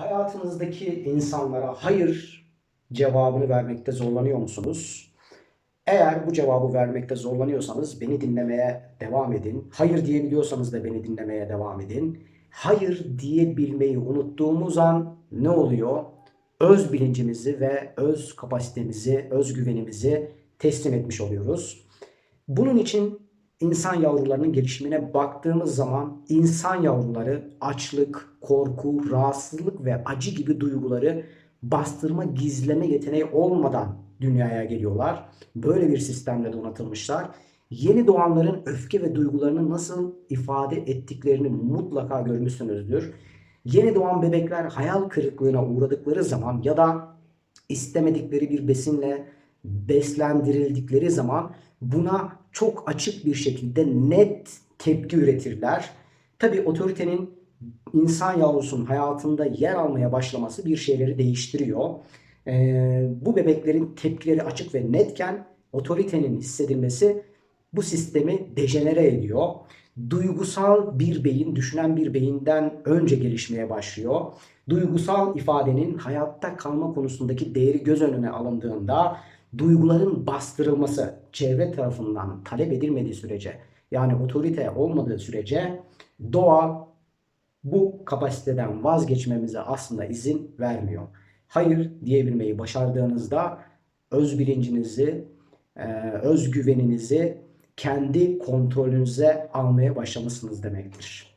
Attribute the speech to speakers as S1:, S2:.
S1: Hayatınızdaki insanlara hayır cevabını vermekte zorlanıyor musunuz? Eğer bu cevabı vermekte zorlanıyorsanız beni dinlemeye devam edin. Hayır diyebiliyorsanız da beni dinlemeye devam edin. Hayır diyebilmeyi unuttuğumuz an ne oluyor? Öz bilincimizi ve öz kapasitemizi, özgüvenimizi teslim etmiş oluyoruz. Bunun için insan yavrularının gelişimine baktığımız zaman insan yavruları açlık, korku, rahatsızlık ve acı gibi duyguları bastırma, gizleme yeteneği olmadan dünyaya geliyorlar. Böyle bir sistemle donatılmışlar. Yeni doğanların öfke ve duygularını nasıl ifade ettiklerini mutlaka görmüşsünüzdür. Yeni doğan bebekler hayal kırıklığına uğradıkları zaman ya da istemedikleri bir besinle beslendirildikleri zaman buna çok açık bir şekilde net tepki üretirler. Tabi otoritenin insan yavrusunun hayatında yer almaya başlaması bir şeyleri değiştiriyor. Ee, bu bebeklerin tepkileri açık ve netken otoritenin hissedilmesi bu sistemi dejenere ediyor. Duygusal bir beyin, düşünen bir beyinden önce gelişmeye başlıyor. Duygusal ifadenin hayatta kalma konusundaki değeri göz önüne alındığında duyguların bastırılması çevre tarafından talep edilmediği sürece yani otorite olmadığı sürece doğa bu kapasiteden vazgeçmemize aslında izin vermiyor. Hayır diyebilmeyi başardığınızda öz bilincinizi, e, öz güveninizi kendi kontrolünüze almaya başlamışsınız demektir.